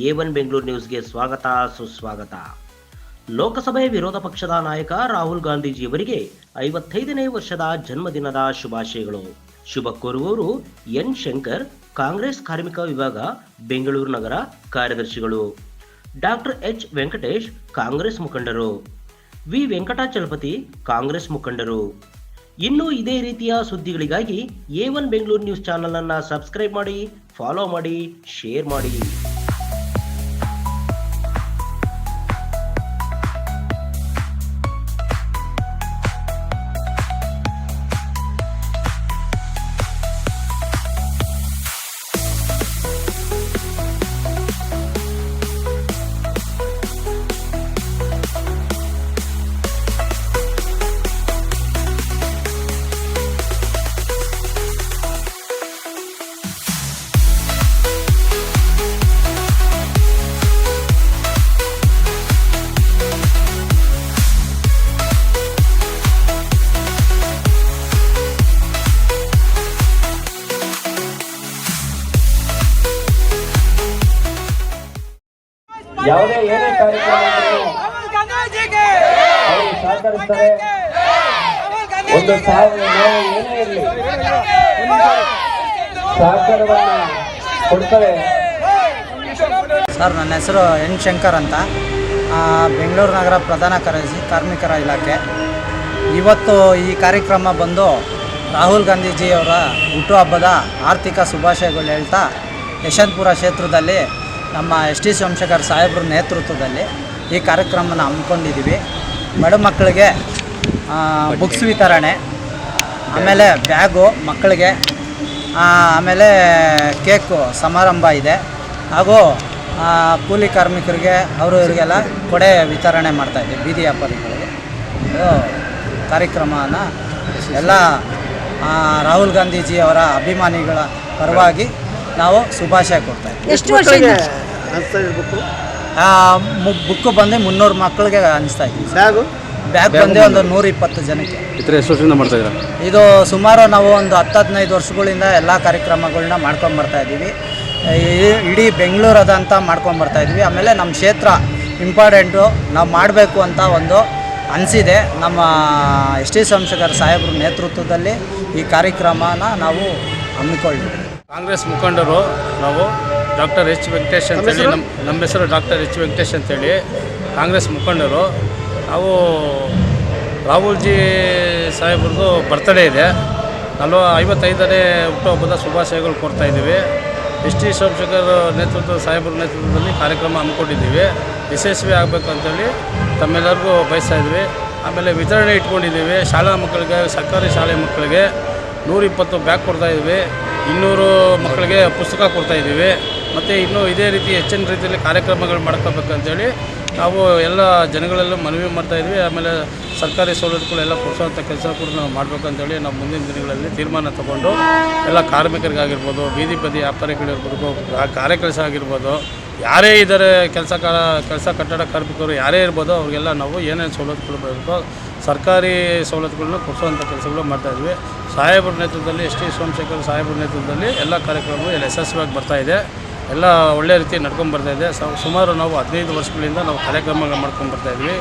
A one Bengaluru ನ್ಯೂಸ್ಗೆ ಸ್ವಾಗತ, ಸುಸ್ವಾಗತ. ಲೋಕಸಭೆ ವಿರೋಧ ಪಕ್ಷದ ನಾಯಕ ರಾಹುಲ್ ಗಾಂಧೀಜಿಯವರಿಗೆ ಐವತ್ತೈದನೇ ವರ್ಷದ ಜನ್ಮದಿನದ ಶುಭಾಶಯಗಳು. ಶುಭ ಕೋರುವವರು ಎನ್ ಶಂಕರ್, ಕಾಂಗ್ರೆಸ್ ಕಾರ್ಮಿಕ ವಿಭಾಗ, ಬೆಂಗಳೂರು ನಗರ ಕಾರ್ಯದರ್ಶಿಗಳು. ಡಾಕ್ಟರ್ ಎಚ್ ವೆಂಕಟೇಶ್, ಕಾಂಗ್ರೆಸ್ ಮುಖಂಡರು. ವಿ ವೆಂಕಟಾಚಲಪತಿ ಕಾಂಗ್ರೆಸ್ ಮುಖಂಡರು. ಇನ್ನು ಇದೇ ರೀತಿಯ ಸುದ್ದಿಗಳಿಗಾಗಿ A one Bengaluru news channel ಅನ್ನ ಸಬ್ಸ್ಕ್ರೈಬ್ ಮಾಡಿ, ಫಾಲೋ ಮಾಡಿ, ಶೇರ್ ಮಾಡಿ. ಯಾವುದೇ ಏನೇ ಕಾರ್ಯಕ್ರಮ ಅವರು ಸಹಕರಿಸ್ತಾರೆ. ಒಂದು ಸಾವಿರ ನೋವು ಏನೇ ಇರಲಿ ಸಹಕಾರವನ್ನ ಕೊಡ್ತಾರೆ. ಸರ್ ನನ್ನ ಹೆಸರು ಎನ್ ಶಂಕರ್ ಅಂತ. ಆ, ಬೆಂಗಳೂರು ನಗರ ಪ್ರಧಾನ ಕಾರ್ಯದರ್ಶಿ ಕಾರ್ಮಿಕರ ಇಲಾಖೆ. ಇವತ್ತು ಈ ಕಾರ್ಯಕ್ರಮ ಬಂದು ರಾಹುಲ್ ಗಾಂಧೀಜಿಯವರ ಹುಟ್ಟುಹಬ್ಬದ ಆರ್ಥಿಕ ಶುಭಾಶಯಗಳು ಹೇಳ್ತಾ ಯಶವಂತಪುರ ಕ್ಷೇತ್ರದಲ್ಲಿ ನಮ್ಮ ಎಸ್ ಟಿ ಸೋಮಶೇಖರ್ ಸಾಹೇಬ್ರ ನೇತೃತ್ವದಲ್ಲಿ ಈ ಕಾರ್ಯಕ್ರಮನ ಹಮ್ಮಿಕೊಂಡಿದ್ದೀವಿ. ಬಡ ಮಕ್ಕಳಿಗೆ ಬುಕ್ಸ್ ವಿತರಣೆ, ಆಮೇಲೆ ಬ್ಯಾಗು ಮಕ್ಕಳಿಗೆ ಆಮೇಲೆ ಕೇಕು ಸಮಾರಂಭ ಇದೆ. ಹಾಗೂ ಕೂಲಿ ಕಾರ್ಮಿಕರಿಗೆ ಅವರು ಇವರಿಗೆಲ್ಲ ಕೊಡೆ ವಿತರಣೆ ಮಾಡ್ತಾಯಿದ್ದೀವಿ ಬೀದಿ ವ್ಯಾಪಾರಿಗಳಿಗೆ. ಕಾರ್ಯಕ್ರಮನ ಎಲ್ಲ ರಾಹುಲ್ ಗಾಂಧೀಜಿ ಅವರ ಅಭಿಮಾನಿಗಳ ಪರವಾಗಿ ನಾವು ಶುಭಾಶಯ ಕೊಡ್ತಾಯಿದ್ದೀವಿ ಎಷ್ಟು ವರ್ಷದಿಂದ ಬುಕ್ ಬಂದು ಮುನ್ನೂರು ಮಕ್ಕಳಿಗೆ ಅನಿಸ್ತಾ ಇದ್ದೀವಿ ಬ್ಯಾಗು ಬ್ಯಾಗ್ ಬಂದು ಒಂದು ನೂರ ಇಪ್ಪತ್ತು ಜನಕ್ಕೆ. ಈ ಥರ ಎಷ್ಟು ವರ್ಷದಿಂದ ಮಾಡ್ತಾ ಇದ್ದೀರಾ? ಇದು ಸುಮಾರು ನಾವು ಒಂದು ಹತ್ತು ಹದಿನೈದು ವರ್ಷಗಳಿಂದ ಎಲ್ಲ ಕಾರ್ಯಕ್ರಮಗಳನ್ನ ಮಾಡ್ಕೊಂಡು ಬರ್ತಾ ಇದ್ದೀವಿ. ಈ- ಇಡೀ ಬೆಂಗಳೂರದಂತ ಮಾಡ್ಕೊಂಡು ಬರ್ತಾ ಇದ್ವಿ ಆಮೇಲೆ ನಮ್ಮ ಕ್ಷೇತ್ರ ಇಂಪಾರ್ಟೆಂಟು ನಾವು ಮಾಡಬೇಕು ಅಂತ ಒಂದು ಅನಿಸಿದೆ. ನಮ್ಮ ಎಸ್ ಟಿ ಸಂಸದರ ಸಾಹೇಬ್ರ ನೇತೃತ್ವದಲ್ಲಿ ಈ ಕಾರ್ಯಕ್ರಮನ ನಾವು ಹಮ್ಮಿಕೊಂಡಿದ್ದೀವಿ ಕಾಂಗ್ರೆಸ್ ಮುಖಂಡರು ನಾವು ಡಾಕ್ಟರ್ ಎಚ್ ವೆಂಕಟೇಶ್ ಅಂತೇಳಿ ನಮ್ಮ ನಮ್ಮ ಹೆಸರು ಡಾಕ್ಟರ್ ಎಚ್ ವೆಂಕಟೇಶ್ ಅಂತೇಳಿ ಕಾಂಗ್ರೆಸ್ ಮುಖಂಡರು. ನಾವು ರಾಹುಲ್ಜಿ ಸಾಹೇಬ್ರದ್ದು ಬರ್ತಡೇ ಇದೆ. ನಲ್ವ ಐವತ್ತೈದನೇ ಹುಟ್ಟುಹಬ್ಬದ ಶುಭಾಶಯಗಳು ಕೊಡ್ತಾ ಇದ್ದೀವಿ. ಎಸ್ ಟಿ ಸೋಮಶೇಖರ್ ನೇತೃತ್ವದ ಸಾಹೇಬ್ರ ನೇತೃತ್ವದಲ್ಲಿ ಕಾರ್ಯಕ್ರಮ ಹಮ್ಮಿಕೊಂಡಿದ್ದೀವಿ. ಯಶಸ್ವಿ ಆಗಬೇಕು ಅಂತೇಳಿ ತಮ್ಮೆಲ್ಲರಿಗೂ ಬಯಸ್ತಾ ಇದ್ವಿ ಆಮೇಲೆ ವಿತರಣೆ ಇಟ್ಕೊಂಡಿದ್ದೀವಿ. ಶಾಲಾ ಮಕ್ಕಳಿಗೆ ಸರ್ಕಾರಿ ಶಾಲೆ ಮಕ್ಕಳಿಗೆ ನೂರಿಪ್ಪತ್ತು ಬ್ಯಾಗ್ ಕೊಡ್ತಾ ಇದ್ವಿ ಇನ್ನೂರು ಮಕ್ಕಳಿಗೆ ಪುಸ್ತಕ ಕೊಡ್ತಾ ಇದ್ದೀವಿ. ಮತ್ತು ಇನ್ನೂ ಇದೇ ರೀತಿ ಹೆಚ್ಚಿನ ರೀತಿಯಲ್ಲಿ ಕಾರ್ಯಕ್ರಮಗಳು ಮಾಡ್ಕೋಬೇಕಂತೇಳಿ ನಾವು ಎಲ್ಲ ಜನಗಳಲ್ಲೂ ಮನವಿ ಮಾಡ್ತಾ ಇದ್ವಿ. ಆಮೇಲೆ ಸರ್ಕಾರಿ ಸವಲತ್ತುಗಳೆಲ್ಲ ಕೊಡಿಸುವಂಥ ಕೆಲಸ ಕೂಡ ನಾವು ಮಾಡಬೇಕಂತೇಳಿ ನಾವು ಮುಂದಿನ ದಿನಗಳಲ್ಲಿ ತೀರ್ಮಾನ ತಗೊಂಡು ಎಲ್ಲ ಕಾರ್ಮಿಕರಿಗಾಗಿರ್ಬೋದು, ಬೀದಿ ಬದಿ ವ್ಯಾಪಾರಿಗಳಿರ್ಬೋದು ಕಾರ್ಯಕರ್ಸ ಆಗಿರ್ಬೋದು, ಯಾರೇ ಇದ್ದಾರೆ ಕೆಲಸ ಕ, ಕೆಲಸ ಕಟ್ಟಡ ಕಾರ್ಮಿಕರು ಯಾರೇ ಇರ್ಬೋದು, ಅವರಿಗೆಲ್ಲ ನಾವು ಏನೇನು ಸವಲತ್ತುಗಳು ಬೇಕೋ ಸರ್ಕಾರಿ ಸವಲತ್ತುಗಳನ್ನ ಕೊಡಿಸುವಂಥ ಕೆಲಸಗಳು ಮಾಡ್ತಾಯಿದ್ವಿ ಸಾಹೇಬರ ನೇತೃತ್ವದಲ್ಲಿ ಎಸ್ ಟಿ ಸೋಮಶೇಖರ್ ಸಾಹೇಬರ ನೇತೃತ್ವದಲ್ಲಿ ಎಲ್ಲ ಕಾರ್ಯಕ್ರಮಗಳು ಎಲ್ಲ ಯಶಸ್ವಿಯಾಗಿ ಇದೆ. ಎಲ್ಲ ಒಳ್ಳೆ ರೀತಿ ನಡ್ಕೊಂಡು ಇದೆ. ಸುಮಾರು ನಾವು ಹದಿನೈದು ವರ್ಷಗಳಿಂದ ನಾವು ಕಾರ್ಯಕ್ರಮಗಳು ಮಾಡ್ಕೊಂಡು ಬರ್ತಾ ಇದ್ವಿ.